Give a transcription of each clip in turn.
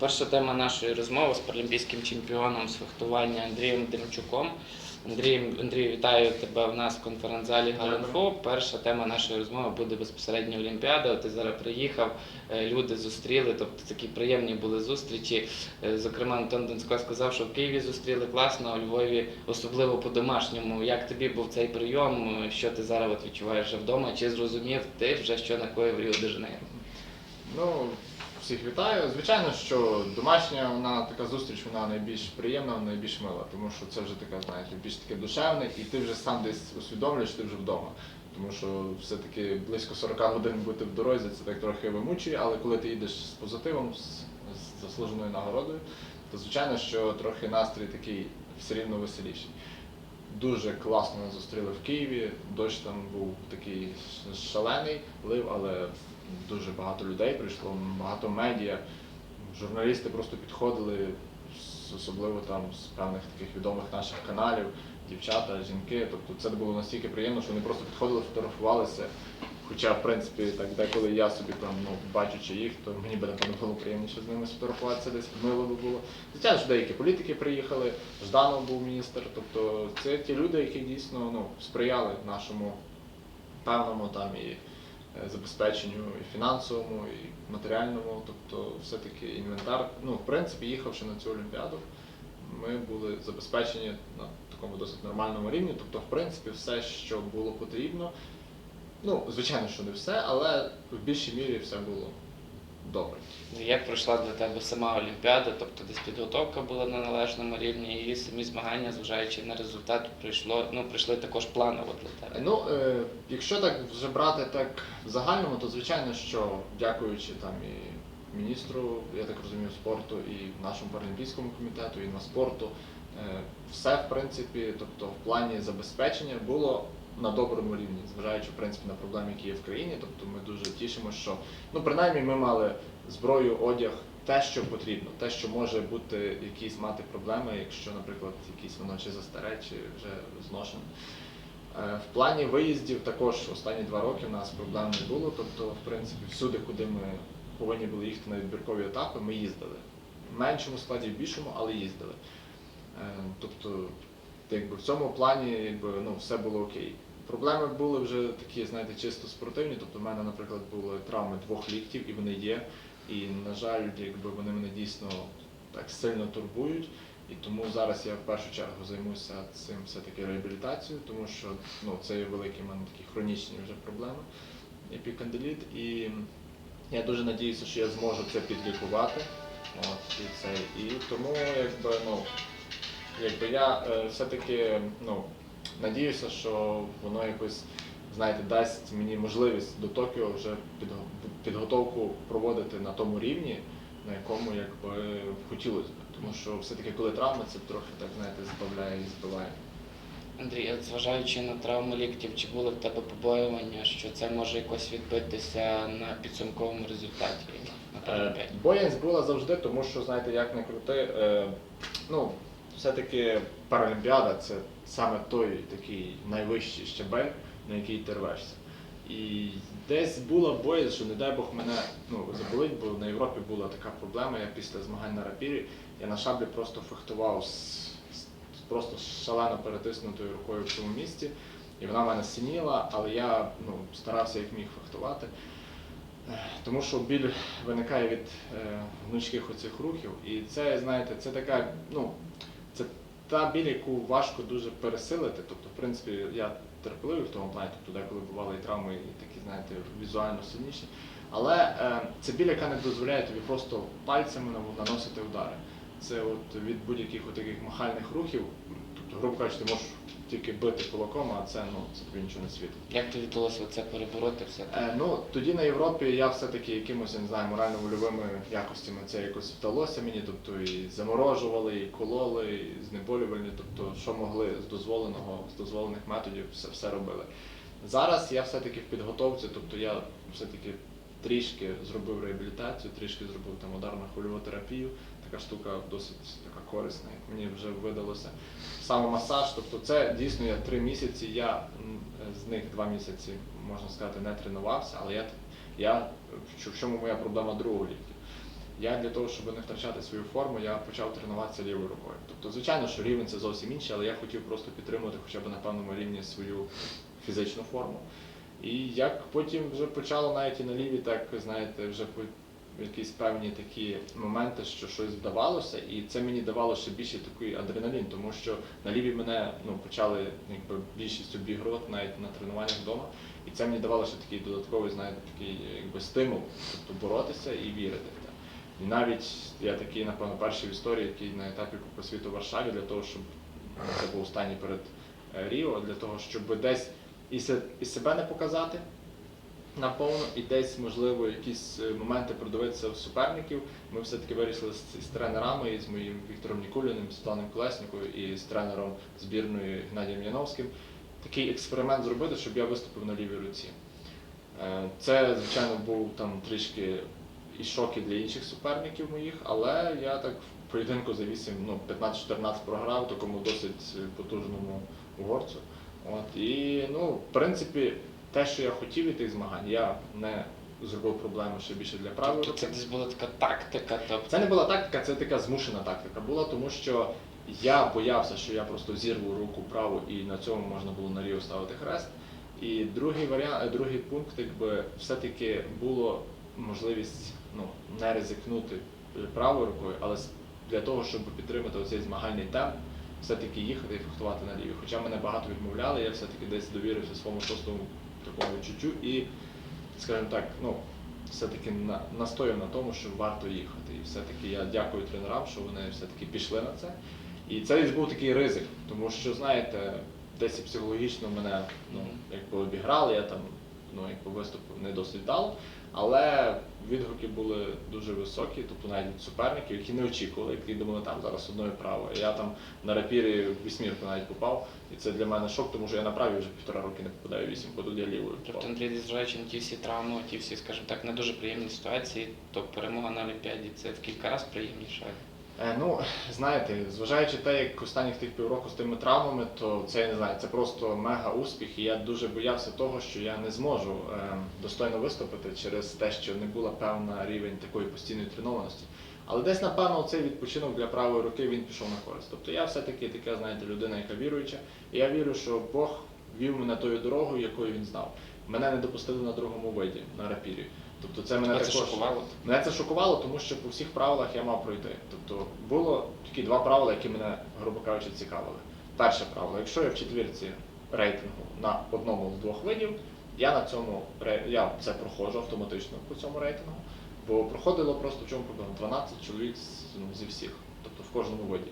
Перша тема нашої розмови з паралімпійським чемпіоном з фехтування Андрієм Демчуком. Андрій, Андрій, вітаю тебе у нас в конференц-залі Галенфо. Перша тема нашої розмови буде безпосередньо Олімпіада. Ти зараз приїхав, е, люди зустріли, тобто такі приємні були зустрічі. Е, Зокрема, Антон Донсько сказав, що в Києві зустріли класно, а у Львові особливо по-домашньому. Як тобі був цей прийом? Що ти зараз відчуваєш вже вдома? Чи зрозумів ти вже, що накоїв Ріо де Жанейро? Ну, всіх вітаю. Звичайно, що домашня вона така зустріч, вона найбільш приємна, найбільш мила, тому що це вже така, знаєте, більш таке душевне, і ти вже сам десь усвідомлюєш, ти вже вдома. Тому що все-таки близько 40 годин бути в дорозі, це так трохи вимучує, але коли ти їдеш з позитивом, з, заслуженою нагородою, то звичайно, що трохи настрій такий все рівно веселіший. Дуже класно зустріли в Києві. Дощ там був такий шалений, лив, але дуже багато людей прийшло, багато медіа. Журналісти просто підходили, особливо там з певних таких відомих наших каналів, дівчата, жінки. Тобто це було настільки приємно, що вони просто підходили, фотографувалися. Хоча, в принципі, так деколи я собі там ну, бачучи їх, то мені би напевно було приємніше з ними сфотографуватися десь мило би було. Звичайно, що деякі політики приїхали, Жданов був міністр. Тобто це ті люди, які дійсно ну, сприяли нашому певному там і забезпеченню і фінансовому, і матеріальному. Тобто, все-таки інвентар. Ну, в принципі, їхавши на цю олімпіаду, ми були забезпечені на такому досить нормальному рівні. Тобто, в принципі, все, що було потрібно. Ну, звичайно, що не все, але в більшій мірі все було добре. Як пройшла для тебе сама Олімпіада? Тобто десь підготовка була на належному рівні, і самі змагання, зважаючи на результат, прийшло, ну, прийшли також планово для тебе. Ну, е, якщо так вже брати так в загальному, то звичайно, що дякуючи там і міністру, я так розумію, спорту, і нашому паралімпійському комітету, і на спорту, е, все в принципі, тобто в плані забезпечення було на доброму рівні, зважаючи в принципі на проблеми, які є в країні. Тобто ми дуже тішимося, що ну принаймні ми мали зброю, одяг. Те, що потрібно, те, що може бути якісь мати проблеми, якщо, наприклад, якісь воно чи застаре, чи вже зношене. Е, В плані виїздів також останні два роки в нас проблем не було. Тобто, в принципі, всюди, куди ми повинні були їхати на відбіркові етапи, ми їздили. В меншому складі, в більшому, але їздили. Е, Тобто, якби в цьому плані якби, ну, все було окей. Проблеми були вже такі, знаєте, чисто спортивні. Тобто, в мене, наприклад, були травми двох ліктів, і вони є. І, на жаль, якби вони мене дійсно так сильно турбують. І тому зараз я в першу чергу займуся цим все-таки реабілітацією, тому що ну, це є великі в мене такі хронічні вже проблеми, епікандиліт. І я дуже надіюся, що я зможу це підлікувати. От, і, це, і тому якби, ну, якби я е, все-таки ну, надіюся, що воно якось знаєте, дасть мені можливість до Токіо вже підго- підготовку проводити на тому рівні, на якому якби хотілося б. Тому що все-таки коли травма, це трохи так знаєте, збавляє і збиває. Андрій, от зважаючи на травму ліктів, чи були в тебе побоювання, що це може якось відбитися на підсумковому результаті Е, Боязнь була завжди, тому що, знаєте, як не крути, е, ну, все-таки Паралімпіада це саме той такий найвищий щабель, на який ти рвешся. І десь була боязнь, що не дай Бог мене ну, заболить, бо на Європі була така проблема. Я після змагань на рапірі, я на шаблі просто фехтував з, просто шалено перетиснутою рукою в цьому місці. І вона в мене синіла, але я ну, старався як міг фехтувати. Е, Тому що біль виникає від е, гнучких оцих рухів. І це, знаєте, це така, ну, це та біль, яку важко дуже пересилити. Тобто, в принципі, я терпеливий в тому плані, тобто деколи бували і травми, і такі, знаєте, візуально сильніші. Але е, це біль, яка не дозволяє тобі просто пальцями наносити удари. Це от від будь-яких таких махальних рухів, грубо кажучи, ти можеш тільки бити кулаком, а це, ну, це тобі нічого не світить. Як тобі вдалося це перебороти все? Е, ну, тоді на Європі я все-таки якимось, я не знаю, морально-вольовими якостями це якось вдалося мені. Тобто і заморожували, і кололи, і знеболювальні, тобто що могли з дозволеного, з дозволених методів, все, все робили. Зараз я все-таки в підготовці, тобто я все-таки трішки зробив реабілітацію, трішки зробив там ударну хвильову терапію. Така штука досить така корисна, як мені вже видалося. Самомасаж, тобто це дійсно я три місяці, я з них два місяці, можна сказати, не тренувався, але я, я в чому моя проблема другого ліктя. я для того, щоб не втрачати свою форму, я почав тренуватися лівою рукою. Тобто, звичайно, що рівень це зовсім інший, але я хотів просто підтримувати хоча б на певному рівні свою фізичну форму. І як потім вже почало навіть і на лівій, так знаєте, вже якісь певні такі моменти, що щось вдавалося, і це мені давало ще більше такий адреналін, тому що на лівій мене ну, почали якби більшість обігрувати навіть на тренуваннях вдома. І це мені давало ще такий додатковий, знаєте, такий якби стимул, тобто боротися і вірити в те. І навіть я такий, напевно, перший в історії, який на етапі Кубку світу в Варшаві, для того, щоб це був останній перед е, Ріо, для того, щоб десь і себе не показати наповно, і десь, можливо, якісь е, моменти продивитися в суперників. Ми все-таки вирішили з, з тренерами, і з моїм Віктором Нікуліним, Світланою Колеснікою і з тренером збірної Геннадієм Яновським такий експеримент зробити, щоб я виступив на лівій руці. Е, Це, звичайно, був там трішки і шок і для інших суперників моїх, але я так в поєдинку за 8, ну, 15-14 програв такому досить е, потужному угорцю. От, і, ну, в принципі, те, що я хотів від тих змагань, я не зробив проблеми ще більше для правої Тобто це десь була така тактика, тобто Це не була тактика, це така змушена тактика була, тому що я боявся, що я просто зірву руку праву і на цьому можна було на Ріо ставити хрест. І другий варіант, другий пункт, якби все-таки було можливість ну, не ризикнути правою рукою, але для того, щоб підтримати оцей змагальний темп, все-таки їхати і фехтувати на лівій. Хоча мене багато відмовляли, я все-таки десь довірився своєму шостому такому відчуттю і, скажімо так, ну, все-таки настою на тому, що варто їхати. І все-таки я дякую тренерам, що вони все-таки пішли на це. І це був такий ризик, тому що, знаєте, десь психологічно мене ну, якби обіграли, я там ну, якби виступив не досить вдало, але відгуки були дуже високі, тобто навіть від суперників, які не очікували, які думали, там зараз одною право. Я там на рапірі в вісьмірку навіть попав, і це для мене шок, тому що я на правій вже півтора роки не попадаю вісім, тут я лівою Тобто. Андрій, незважаючи на ті всі травми, ті всі, скажімо так, не дуже приємні ситуації, то перемога на Олімпіаді це в кілька разів приємніше. Е, Ну, знаєте, зважаючи те, як останніх тих півроку з тими травмами, то це я не знаю, це просто мега успіх. І я дуже боявся того, що я не зможу е, достойно виступити через те, що не була певна рівень такої постійної тренованості. Але десь, напевно, цей відпочинок для правої руки він пішов на користь. Тобто я все-таки така, знаєте, людина, яка віруюча. І я вірю, що Бог вів мене тою дорогою, якою він знав. Мене не допустили на другому виді, на рапірі. Тобто це мене це також шокувало? Мене це шокувало, тому що по всіх правилах я мав пройти. Тобто було такі два правила, які мене, грубо кажучи, цікавили. Перше правило, якщо я в четвірці рейтингу на одному з двох видів, я на цьому я це проходжу автоматично по цьому рейтингу, бо проходило просто в чому проблема? 12 чоловік ну, зі всіх, тобто в кожному виді.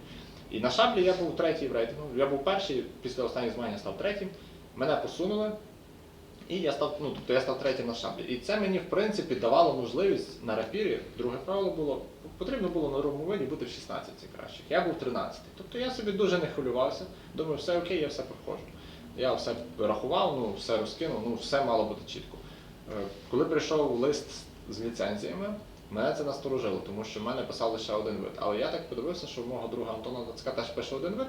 І на шаблі я був третій в рейтингу. Я був перший, після останніх змагань я став третім. Мене посунули, і я став, ну, тобто я став третім на шаблі. І це мені, в принципі, давало можливість на рапірі, друге правило було, потрібно було на другому виді бути в 16 кращих. Я був 13. Тобто я собі дуже не хвилювався. Думаю, все окей, я все проходжу. Я все рахував, ну, все розкинув, ну, все мало бути чітко. Е, Коли прийшов лист з- ліцензіями, мене це насторожило, тому що в мене писав лише один вид. Але я так подивився, що в мого друга Антона Дацька теж пише один вид,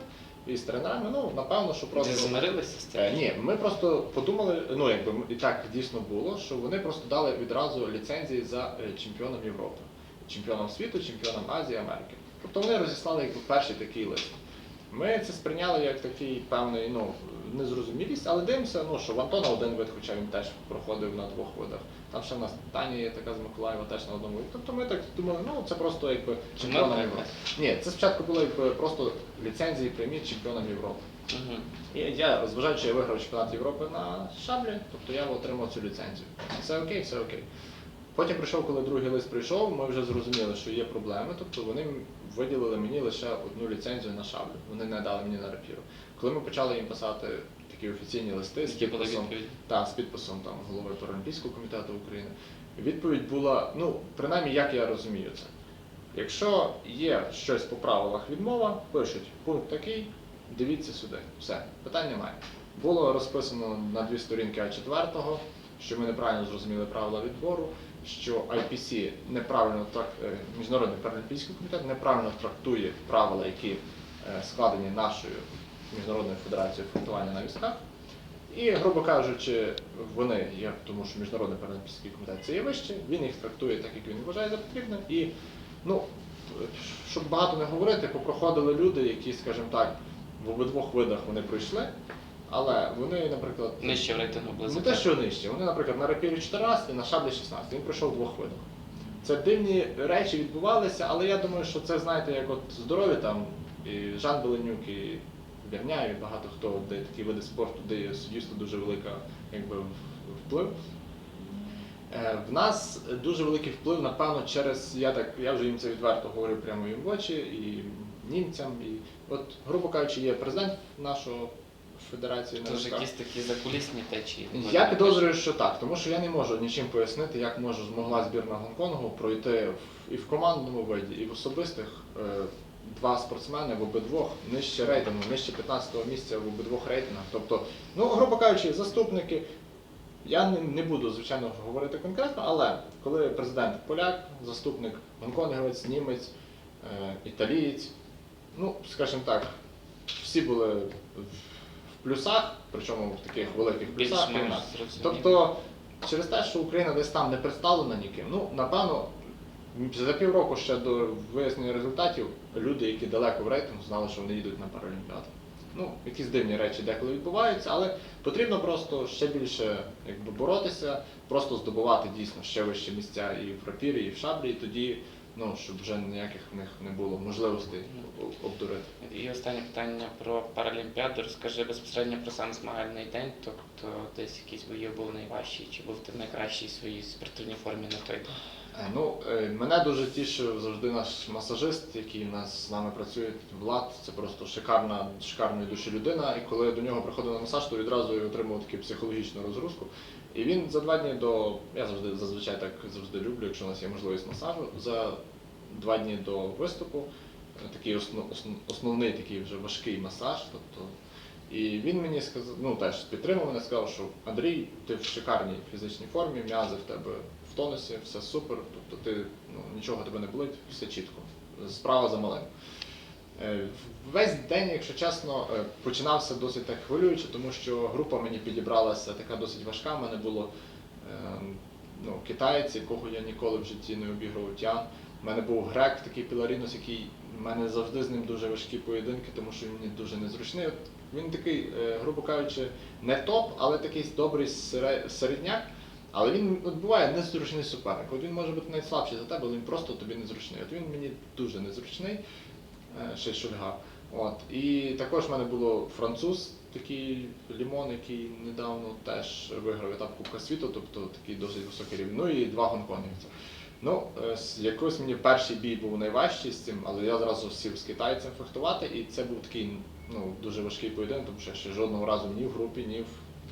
і з тренерами, ну, напевно, що просто. змирилися з цим? Е, Ні, ми просто подумали, ну якби і так дійсно було, що вони просто дали відразу ліцензії за е, чемпіоном Європи, чемпіоном світу, чемпіоном Азії, Америки. Тобто вони розіслали якби перший такий лист. Ми це сприйняли як такий певний ну, незрозумілість, але дивимося, ну, що в Антона один вид, хоча він теж проходив на двох видах. Там ще в нас Таня є така з Миколаєва, теж на одному. Тобто ми так думали, ну це просто якби чемпіоном Ми- Європи. Ні, це спочатку було якби просто ліцензії прийміть чемпіоном Європи. І я, зважаючи, я виграв чемпіонат Європи на шаблі, тобто я отримав цю ліцензію. Все окей, все окей. Потім прийшов, коли другий лист прийшов, ми вже зрозуміли, що є проблеми, тобто вони виділили мені лише одну ліцензію на шаблю. Вони не дали мені на рапіру. Коли ми почали їм писати такі офіційні листи з підписом, та, з підписом там, голови Паралімпійського комітету України, відповідь була, ну, принаймні, як я розумію це. Якщо є щось по правилах відмова, пишуть пункт такий, дивіться сюди. Все, питань немає. Було розписано на дві сторінки А4, що ми неправильно зрозуміли правила відбору, що IPC неправильно трак... е, Міжнародний паралімпійський комітет неправильно трактує правила, які е, складені нашою міжнародною федерацією фехтування на візках. І, грубо кажучи, вони є, тому що Міжнародний паралімпійський комітет це є вище, він їх трактує так, як він вважає за потрібне, і Ну, щоб багато не говорити, попроходили люди, які, скажімо так, в обидвох видах вони пройшли, але вони, наприклад, Нижче в рейтингу не те, що нижче. Вони, наприклад, на рапірі 14 і на шаблі 16. Він пройшов в двох видах. Це дивні речі відбувалися, але я думаю, що це, знаєте, як от здорові там і Жан Беленюк, і Берняєв, і багато хто, де такі види спорту, де дійсно дуже велика якби, вплив. Е, В нас дуже великий вплив, напевно, через, я так, я вже їм це відверто говорю прямо їм в очі, і німцям, і от, грубо кажучи, є президент нашої федерації Тож якісь такі закулісні течії. Я підозрюю, що так, тому що я не можу нічим пояснити, як може змогла збірна Гонконгу пройти в- і в командному виді, і в особистих е, два спортсмени в обидвох нижче рейтингу, нижче 15-го місця в обидвох рейтингах. Тобто, ну, грубо кажучи, заступники. Я не, не буду, звичайно, говорити конкретно, але коли президент поляк, заступник гонконгівець, німець, е, італієць, ну, скажімо так, всі були в плюсах, причому в таких великих плюсах. Тобто, через те, що Україна десь там не представлена ніким, ну, напевно, за півроку ще до вияснення результатів люди, які далеко в рейтингу, знали, що вони їдуть на Паралімпіаду. Ну, якісь дивні речі деколи відбуваються, але потрібно просто ще більше якби, боротися, просто здобувати дійсно ще вищі місця і в рапірі, і в шаблі, і тоді, ну, щоб вже ніяких в них не було можливостей обдурити. І останнє питання про Паралімпіаду. Розкажи безпосередньо про сам змагальний день, тобто десь якийсь боїв був найважчий, чи був ти в найкращій своїй спортивній формі на той день? Е, Ну, е, мене дуже тішив завжди наш масажист, який нас з нами працює, Влад. Це просто шикарна, шикарної душі людина. І коли я до нього приходив на масаж, то відразу я отримав таку психологічну розгрузку. І він за два дні до. Я завжди зазвичай так завжди люблю, якщо у нас є можливість масажу. За два дні до виступу е, такий основ, основ- основний такий вже важкий масаж. Тобто, і він мені сказав, ну теж підтримав мене, сказав, що Андрій, ти в шикарній фізичній формі, м'язи в тебе в тонусі, все супер, тобто ти ну, нічого тебе не болить, все чітко. Справа за малим. Е, Весь день, якщо чесно, е, починався досить так хвилююче, тому що група мені підібралася така досить важка. У мене було е, ну, китаєць, якого я ніколи в житті не обігрував Тян. У мене був грек, такий Піларінус, який в мене завжди з ним дуже важкі поєдинки, тому що він дуже незручний. Він такий, е, грубо кажучи, не топ, але такий добрий середняк. Але він от буває незручний суперник. От він може бути найслабший за тебе, але він просто тобі незручний. От він мені дуже незручний, е, ще шульга. От. І також в мене було француз, такий лімон, який недавно теж виграв етап Кубка світу, тобто такий досить високий рівень. Ну і два гонконгівця. Ну, е, якось мені перший бій був найважчий з цим, але я зразу сів з китайцем фехтувати, і це був такий ну, дуже важкий поєдинок, тому що я ще жодного разу ні в групі, ні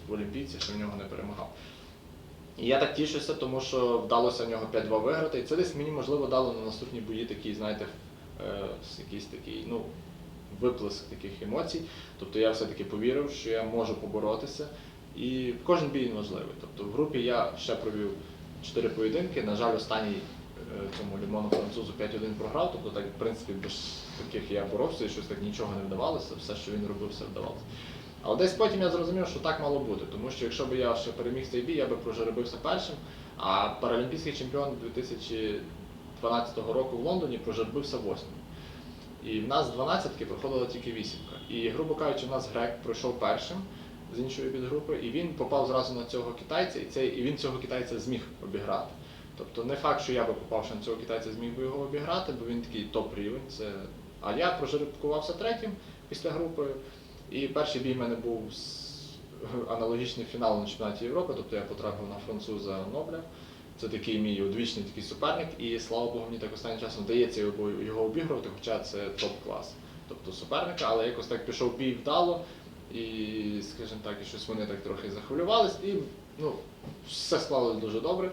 в Олімпійці, ще в нього не перемагав. І я так тішуся, тому що вдалося в нього 5-2 виграти. І це десь мені можливо дало на наступні бої такий, знаєте, е, якийсь такий, ну, виплеск таких емоцій. Тобто я все-таки повірив, що я можу поборотися. І кожен бій важливий. Тобто в групі я ще провів 4 поєдинки. На жаль, останній е, цьому лімону французу 5-1 програв. Тобто, так, в принципі, без таких я боровся щось так нічого не вдавалося, все, що він робив, все вдавалося. Але десь потім я зрозумів, що так мало бути, тому що якщо б я ще переміг цей бій, я би прожеребився першим, а паралімпійський чемпіон 2012 року в Лондоні прожеребився восьмим. І в нас 12-ки проходила тільки вісімка. І, грубо кажучи, в нас грек пройшов першим з іншої підгрупи, і він попав зразу на цього китайця, і, цей, і він цього китайця зміг обіграти. Тобто не факт, що я би попавши на цього китайця, зміг би його обіграти, бо він такий топ-рівень. Це... А я прожеребкувався третім після групи. І перший бій в мене був з- аналогічний фіналу на чемпіонаті Європи, тобто я потрапив на француза Нобля. Це такий мій одвічний такий суперник, і слава Богу, мені так останнім часом вдається його обігрувати, хоча це топ-клас. Тобто суперника, але якось так пішов бій вдало, і, скажімо так, і щось вони так трохи захвилювались, і ну, все склалось дуже добре.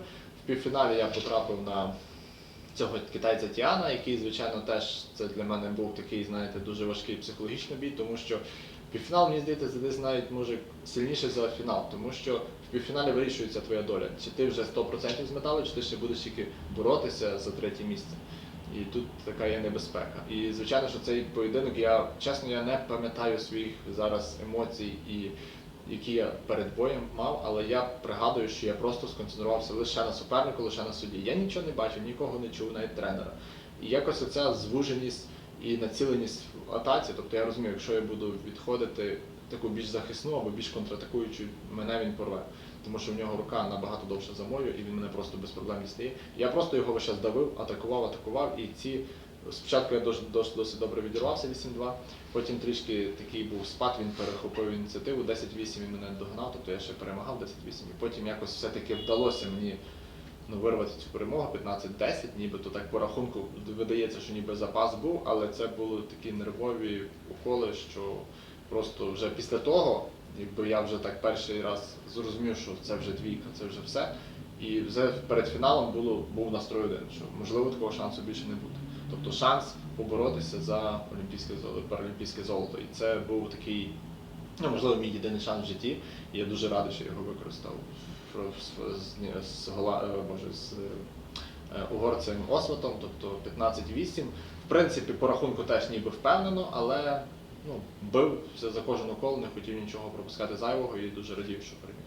В півфіналі я потрапив на цього китайця Тіана, який, звичайно, теж це для мене був такий, знаєте, дуже важкий психологічний бій, тому що півфінал, мені здається, десь навіть може сильніше за фінал, тому що в півфіналі вирішується твоя доля. Чи ти вже 100% з металу, чи ти ще будеш тільки боротися за третє місце. І тут така є небезпека. І звичайно, що цей поєдинок, я чесно, я не пам'ятаю своїх зараз емоцій і які я перед боєм мав, але я пригадую, що я просто сконцентрувався лише на супернику, лише на суді. Я нічого не бачив, нікого не чув, навіть тренера. І якось оця звуженість і націленість в атаці. Тобто я розумію, якщо я буду відходити таку більш захисну або більш контратакуючу, мене він порве. Тому що в нього рука набагато довша за мою, і він мене просто без проблем дістає. Я просто його весь час давив, атакував, атакував, і ці. Спочатку я досить, досить добре відірвався 8-2, потім трішки такий був спад, він перехопив ініціативу, 10-8 він мене догнав, тобто я ще перемагав 10-8, і потім якось все-таки вдалося мені ну, вирвати цю перемогу 15-10, нібито так по рахунку видається, що ніби запас був, але це були такі нервові уколи, що просто вже після того, якби я вже так перший раз зрозумів, що це вже двійка, це вже все. І вже перед фіналом було, був настрой один, що можливо такого шансу більше не буде. Тобто шанс поборотися за олімпійське паралімпійське золото. І це був такий, ну можливо, мій єдиний шанс в житті. І я дуже радий, що його використав в- з, з, Гола- е, з е, угорцем Осватом, тобто 15-8. В принципі, по рахунку теж ніби впевнено, але ну, бив за кожен укол, не хотів нічого пропускати зайвого і дуже радів, що переміг.